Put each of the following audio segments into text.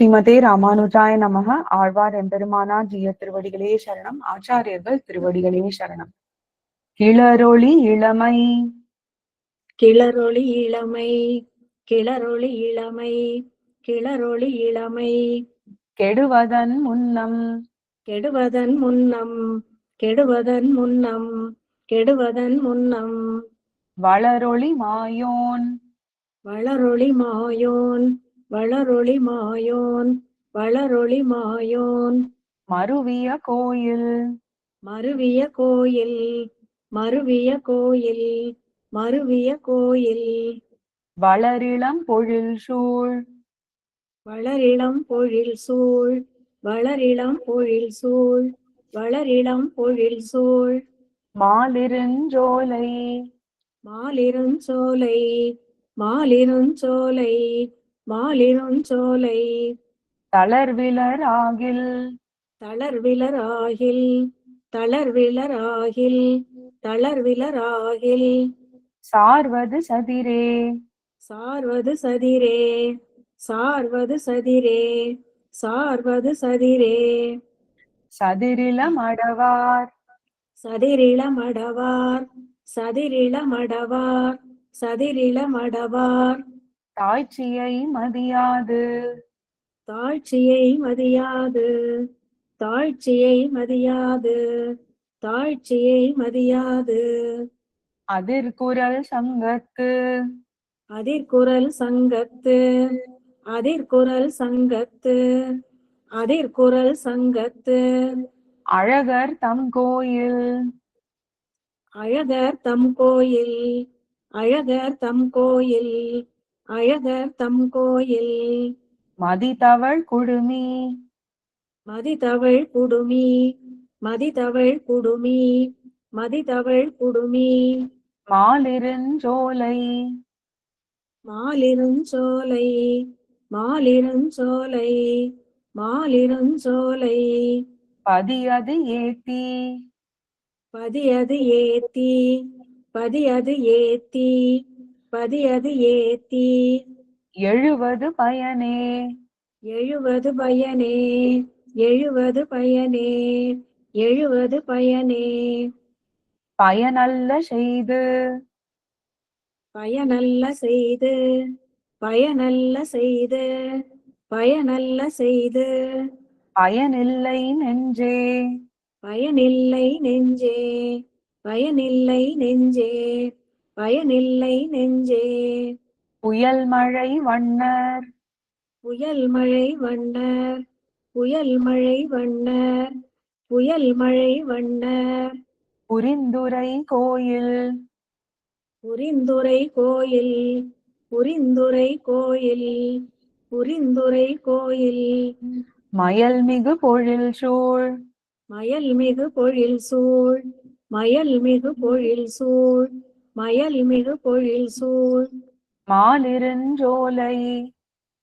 ஸ்ரீமதே ராமானுஜாய நமக. ஆழ்வார் எம்பெருமானார் ஜீய திருவடிகளே சரணம். ஆச்சாரியர்கள் திருவடிகளே சரணம். கிளரொளி இளமை. கிளரொளி இளமை. கிளரொளி இளமை. கிளரொளி இளமை. கெடுவதன் முன்னம். கெடுவதன் முன்னம். கெடுவதன் முன்னம். கெடுவதன் முன்னம். வளரொளி மாயோன். வளரொளி மாயோன். வளரொளி மாயோன் வளரொளி மாயோன். மருவிய கோயில். மருவிய கோயில் மருவிய கோயில் மருவிய கோயில். வளரிளம் பொழில் சூழ். வளரிளம் பொழில் சூழ் வளரிளம் பொழில் சூழ் வளரிளம் பொழில் சூழ். மாலிருஞ்சோலை மாலிருஞ்சோலை மாலிருஞ்சோலை மாலிருஞ்சோலை தளர்விலர் ஆகில் தளர்விலராகில் தளர்விலராகில் தளர்விலராகில் சார்வது சதிரே சார்வது சதிரே சார்வது சதிரே சார்வது சதிரே சதிரிலம் அடவார் சதிரிளமடவார் சதிரிளமடவார் சதிரிளமடவார் தாய்ச்சியை மதியாது. தாழ்ச்சியை மதியாது. தாழ்ச்சியை மதியாது. தாழ்ச்சியை மதியாது. அதிர்குரல் சங்கத்து. அதிர்குரல் சங்கத்து. அதிர்குரல் சங்கத்து. அதிர்குரல் சங்கத்து. அழகர் தம் கோயில். அழகர் தம் கோயில். அழகர் தம் கோயில். அழகர் தம் கோயில். மதிதவள் குடுமி. மதிதவள் குடுமி. மதிதவள் குடுமி. மதிதவள் குடுமி. மாலிருஞ்சோலை மாலிருஞ்சோலை மாலிருஞ்சோலை மாலிருஞ்சோலை பதியது ஏத்தி. பதியது ஏத்தி. பதியது ஏத்தி. பதியது ஏத்தி. எழுவது பயனே. எழுவது பயனே. எழுவது பயனே. எழுவது பயனே. பயனல்ல செய்து. பயனல்ல செய்து. பயனல்ல செய்து. பயனல்ல செய்து. பயனில்லை நெஞ்சே. பயனில்லை நெஞ்சே. பயனில்லை நெஞ்சே. பயனில்லை நெஞ்சே. புயல் மழை வண்ணர். புயல் மழை வண்ணர். புயல் மழை வண்ணர். புயல் மழை வண்ணர். புரிந்துரை கோயில். புரிந்துரை கோயில். புரிந்துரை கோயில். புரிந்துரை கோயில். மயல்மிகு பொழில் சூழ். மயல்மிகு பொழில் சூழ். மயல்மிகு பொழில் சூழ். மயல்மிகு பொழில் சூழ். மாலிருஞ்சோலை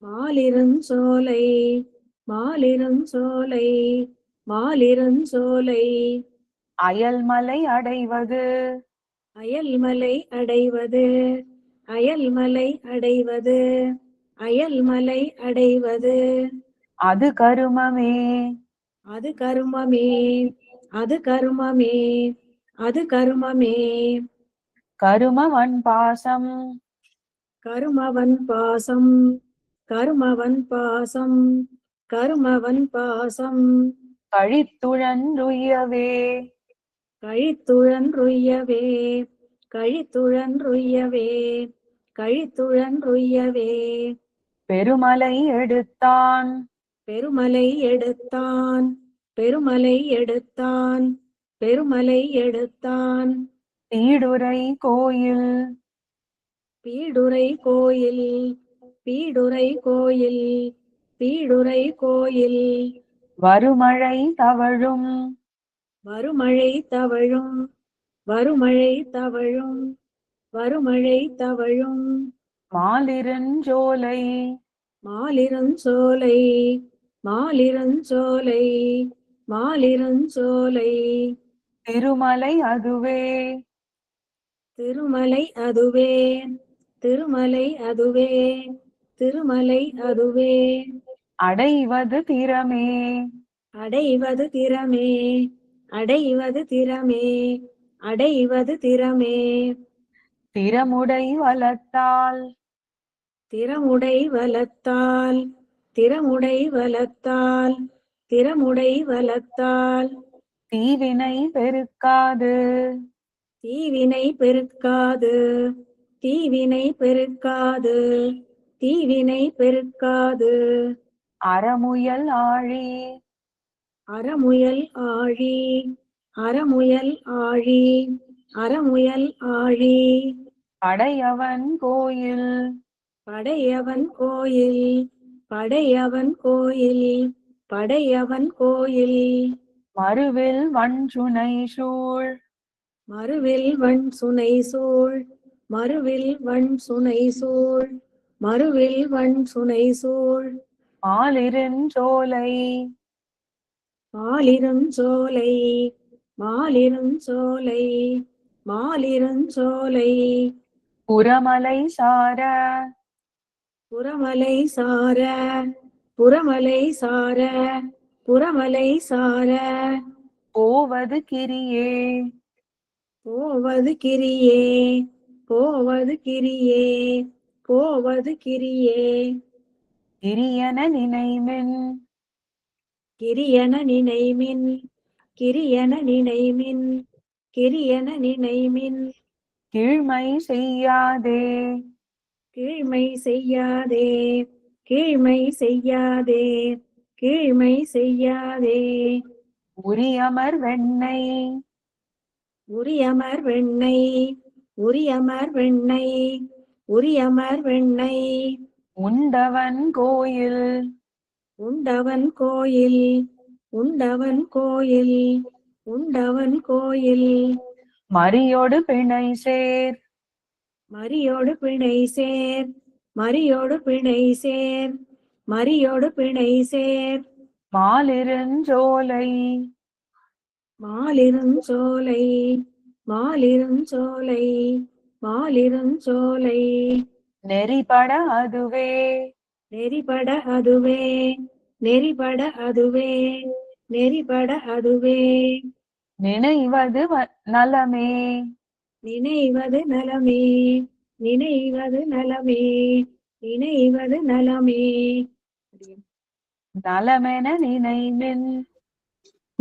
மாலிருஞ்சோலை மாலிருஞ்சோலை மாலிருஞ்சோலை அயல்மலை அடைவது. அயல்மலை அடைவது. அயல்மலை அடைவது. அயல்மலை அடைவது. அது கருமமே. அது கருமமே. அது கருமமே. அது கருமமே. கருமவன் பாசம். கருமவன் பாசம். கருமவன் பாசம். கருமவன் பாசம். கழித்துழன்றுயவே. கழித்துழன்றுய்யவே கழித்துழன்றுய்யவே கழித்துழன்றுய்யவே பெருமலை எடுத்தான். பெருமலை எடுத்தான். பெருமலை எடுத்தான். பெருமலை எடுத்தான். தீடுரை கோயில். பீடுரை கோயில் பீடுரை கோயில் பீடுரை கோயில். வருமழை தவழும். வருமழை தவழும் வருமழை தவழும் வருமழை தவழும். மாலிருஞ்சோலை மாலிருஞ்சோலை மாலிருஞ்சோலை மாலிருஞ்சோலை திருமலை அதுவே. திருமலை அதுவே திருமலை அதுவே திருமலை அதுவே அடைவது திறமே. அடைவது திறமே அடைவது திறமே அடைவது திறமே. திறமுடை வளத்தால். திறமுடை வளத்தால் திறமுடை வளத்தால் திறமுடை வளத்தால். தீவினை பெருக்காது. தீவினை பெருக்காது. தீவினை பெருக்காது. தீவினை பெருக்காது. அறமுயல் ஆழி. அறமுயல் ஆழி. அறமுயல் ஆழி. அறமுயல் ஆழி. படையவன் கோயில். படையவன் கோயில். படையவன் கோயில். படையவன் கோயில். மறுவில் வன்சுனை சூழ். மறுவில் வன் சுனை சூழ் மறுவில் வன் சுனை சூழ் மறுவில் வன் சுனை சூழ். மாலிருஞ்சோலை மாலிருஞ்சோலை மாலிருஞ்சோலை மாலிருஞ்சோலை புறமலை சார. புறமலை சார புறமலை சார புறமலை சார. போவது கிரியே. போவது கிரியே போவது கிரியே போவது கிரியே. கிரியன நினைமின். கிரியன நினைமின் கிரியன நினைமின் கிரியன நினைமின். கீழ்மை செய்யாதே. கீழ்மை செய்யாதே கீழ்மை செய்யாதே கீழ்மை செய்யாதே. உரியமர் வெண்ணெய். உரியமர் வெண்ணெய் உரியமர் வெண்ணெய் உரியமர் வெண்ணெய். உண்டவன் கோயில். உண்டவன் கோயில் உண்டவன் கோயில் உண்டவன் கோயில். மரியோடு பிணை சேர். மரியோடு பிணை சேர் மரியோடு பிணை சேர் மரியோடு பிணை சேர். மாலிருஞ்சோலை மாலிருஞ்சோலை மாலிருஞ்சோலை மாலிருஞ்சோலை நெறிபட அதுவே. நெறிபட அதுவே. நெறிபட அதுவே. நெறிபட அதுவே. நினைவது நலமே. நினைவது நலமே. நினைவது நலமே. நினைவது நலமே. நலமென நினைமின்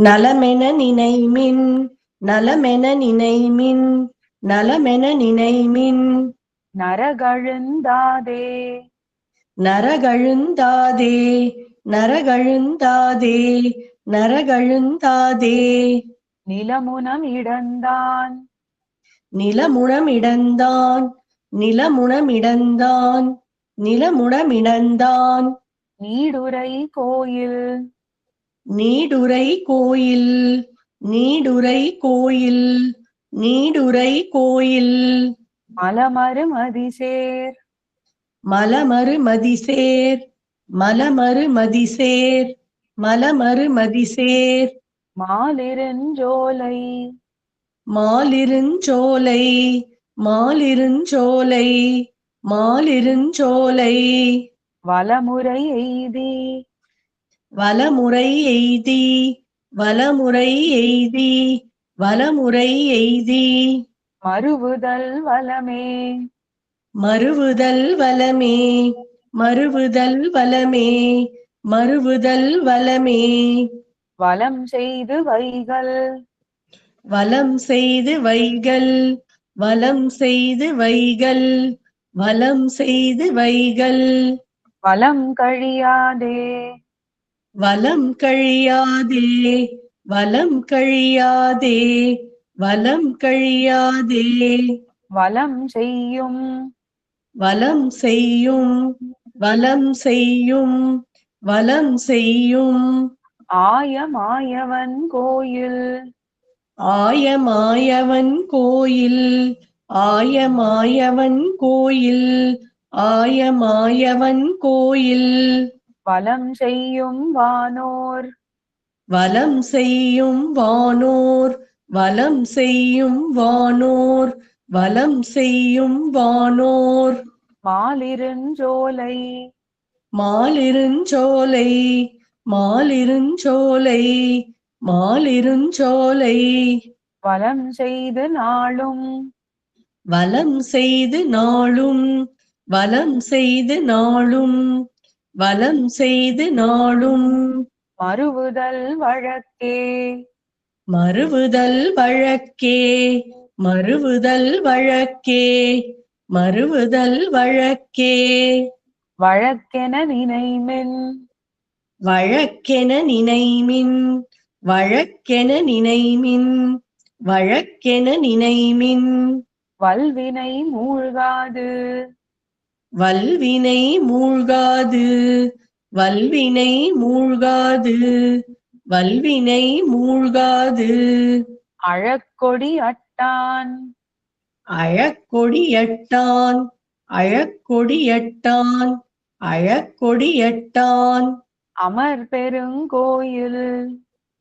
நலமென நினைமின் நலமென நினைமின் நலமென நினைமின். நரகழுந்தாதே. நரகழுந்தாதே நரகழுந்தாதே நரகழுந்தாதே. நிலமுனம் இடந்தான். நிலமுணமிடந்தான் நிலமுணமிடந்தான் நிலமுணமிடந்தான் நீடுரை கோயில். நீடுரை கோயில் நீடுரை கோயில் நீடுரை கோயில். மலமரு மதிசேர். மலமரு மதிசேர் மலமரு மதிசேர் மலமரு மதிசேர். மாலிருஞ்சோலை. மாலிருஞ்சோலை மாலிருஞ்சோலை மாலிருஞ்சோலை. வலமுறை எய்தி. வலமுறை எய்தி வலமுறை எய்தி வலமுறை எய்தி. மறுவுதல் வலமே. மறுவுதல் வலமே மறுவுதல் வலமே மறுவுதல் வலமே. வலம் செய்து வைகள். வலம் செய்து வைகள் வலம் செய்து வைகள் வலம் செய்து வைகள். வலம் கழியாதே. வலம் கழியாதே வலம் கழியாதே வலம் கழியாதே. வலம் செய்யும். வலம் செய்யும் வலம் செய்யும் வலம் செய்யும். ஆயமாயவன் கோயில். ஆயமாயவன் கோயில் ஆயமாயவன் கோயில் ஆயமாயவன் கோயில். வலம் செய்யும் வானோர். வலம் செய்யும் வானோர் வலம் செய்யும் வானோர் வலம் செய்யும் வானோர். மாலிருஞ்சோலை. மாலிருஞ்சோலை மாலிருஞ்சோலை மாலிருஞ்சோலை. வலம் செய்து நாளும். வலம் செய்து நாளும் வலம் செய்து நாளும். வலம் செய்து நாளும். மறுவுதல் வழக்கே. மறுவுதல் வழக்கே. மறுவுதல் வழக்கே. மறுவுதல் வழக்கே. வழக்கென நினைமென். வழக்கென நினைமின். வழக்கென நினைமின். வழக்கென நினைமின். வல்வினை மூழ்காது. வல்வினை மூழ்காது வல்வினை மூழ்காது வல்வினை மூழ்காது. அழக்கொடி அட்டான். அழக்கொடியட்டான் அழக்கொடியட்டான் அழக்கொடியட்டான் அமர் பெருங்கோயில்.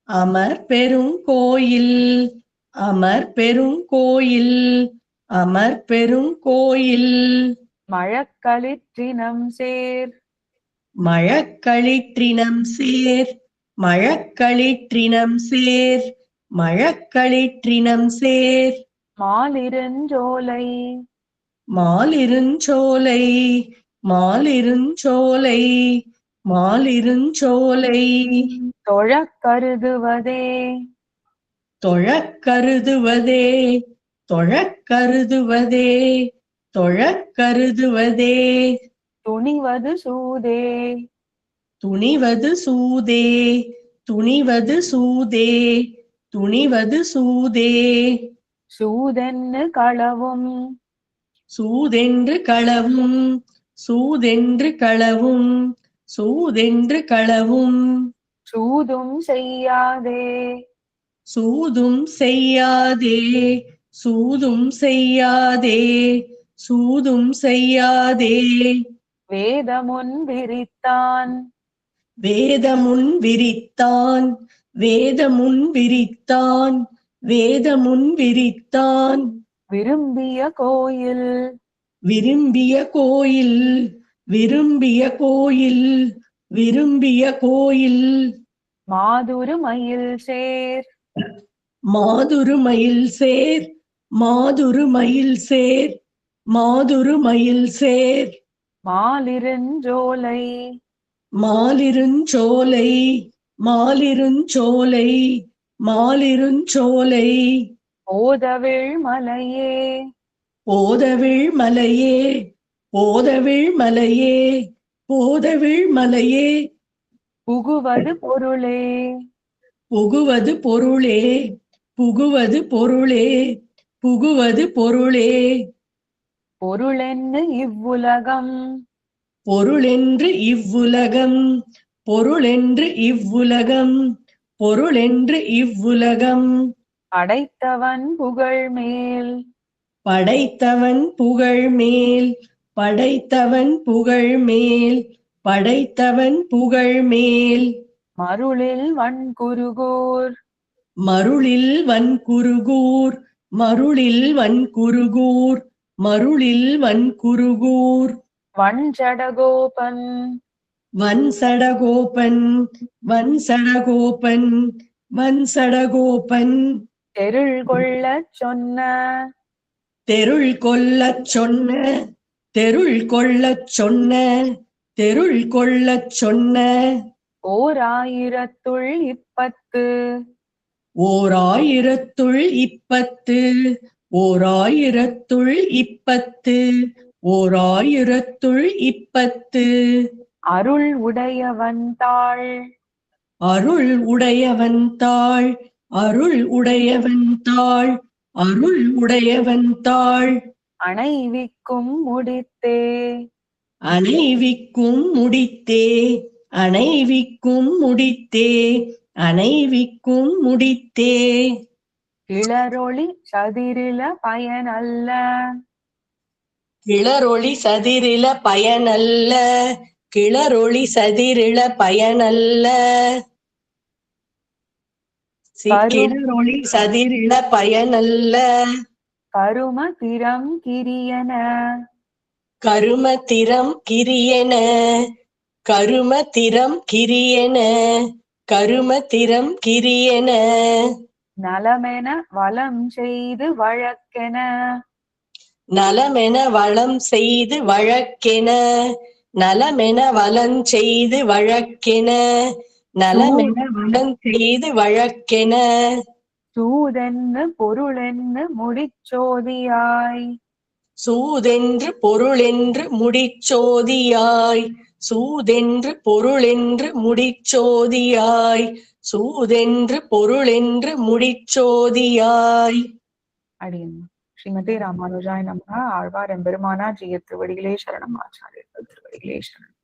அமர் பெருங்கோயில் அமர் பெருங்கோயில் அமர் பெருங்கோயில். மழக்களிற்றினம் சேர். மழக்களிற்றினம் சேர். மழக்களிற்றினம் சேர். மழக்களிற்றினம் சேர். மாலிருஞ்சோலை மாலிருஞ்சோலை மாலிருஞ்சோலை மாலிருஞ்சோலை தொழக் கருதுவதே. தொழக்கருதுவதே தொழக்கருதுவதே தொழக்கருதுவதே துணிவது சூதே. துணிவது சூதே. துணிவது சூதே. துணிவது சூதே. சூதென்னு களவும். சூதென்று களவும். சூதென்று களவும். சூதென்று களவும். சூதும் செய்யாதே. சூதும் செய்யாதே. சூதும் செய்யாதே. சூதும் செய்யாதே. வேதமுன் விரித்தான். வேதமுன் விரித்தான். வேதமுன் விரித்தான். வேதமுன் விரித்தான். விரும்பிய கோயில். விரும்பிய கோயில். விரும்பிய கோயில். விரும்பிய கோயில். மாதுரு மயில் சேர். மாதுரு மயில் சேர். மாதுரு மயில் சேர். மாதுரு மயில் சேர். மாலிருஞ்சோலை. மாலிருஞ்சோலை மாலிருஞ்சோலை மாலிருஞ்சோலை. ஓதவிழ் மலையே. போதவிழ் மலையே போதவிழ் மலையே போதவிழ் மலையே. புகுவது பொருளே. புகுவது பொருளே புகுவது பொருளே புகுவது பொருளே. பொருளென்னு இவ்வுலகம். பொருளென்று இவ்வுலகம். பொருளென்று இவ்வுலகம். பொருளென்று இவ்வுலகம். படைத்தவன் புகழ் மேல் படைத்தவன் புகழ் மேல் படைத்தவன் புகழ் மேல் படைத்தவன் புகழ் மேல் மருளில் வன்குருகூர். மருளில் வன்குருகூர். மருளில் வன்குருகூர். மருளில் வன்குருகூர். வஞ்சடகோபன் வன்சடகோபன் வன்சடகோபன் வன்சடகோபன். தெருள் கொள்ளச் சொன்ன. தெருள் கொல்லச் சொன்ன தெருள் கொள்ளச் சொன்ன தெருள் கொள்ளச் சொன்ன. ஓர் ஆயிரத்துள் இப்பத்து ஓர் ஆயிரத்துள் இப்பத்து ஓர் ஆயிரத்துள் இப்பத்து ஓர் ஆயிரத்துள் இப்பத்து. அருள் உடையவன் தாள். அருள் உடையவன் தாள் அருள் உடையவன் தாள் அருள் உடையவன் தாள். அணைவிக்கும் முடித்தே. அணைவிக்கும் முடித்தே அணைவிக்கும் முடித்தே அணைவிக்கும் முடித்தே. கிளரொளி சதிரில பயனல்ல. கிளரொளி சதிரில பயனல்ல. கிளரொளி சதிரில பயனல்ல. கிளரொளி சதிரில பயனல்ல. கரும திறம் கிரியன. கரும திறம் கிரியன. கரும திறம் கிரியென. கரும திறம் கிரியென. நலமென வலம் செய்து வழக்கென. நலமென வளம் செய்து வழக்கென. நலமென வளம் செய்து வழக்கென. நலமென வளம் செய்து வழக்கென. சூதென்னு பொருளென்னு முடிச்சோதியாய் சூதென்று பொருளென்று முடிச்சோதியாய் சூதென்று பொருளென்று முடிச்சோதியாய் சூதென்று பொருளென்று முடிச்சோதியாய். அப்படின்னு ஸ்ரீமதி ராமானுஜாய் நம்ம ஆழ்வார் எம்பெருமானா ஜிய திருவடிகளே சரணம். ஆச்சாரியர்கள் திருவடிகளே சரணம்.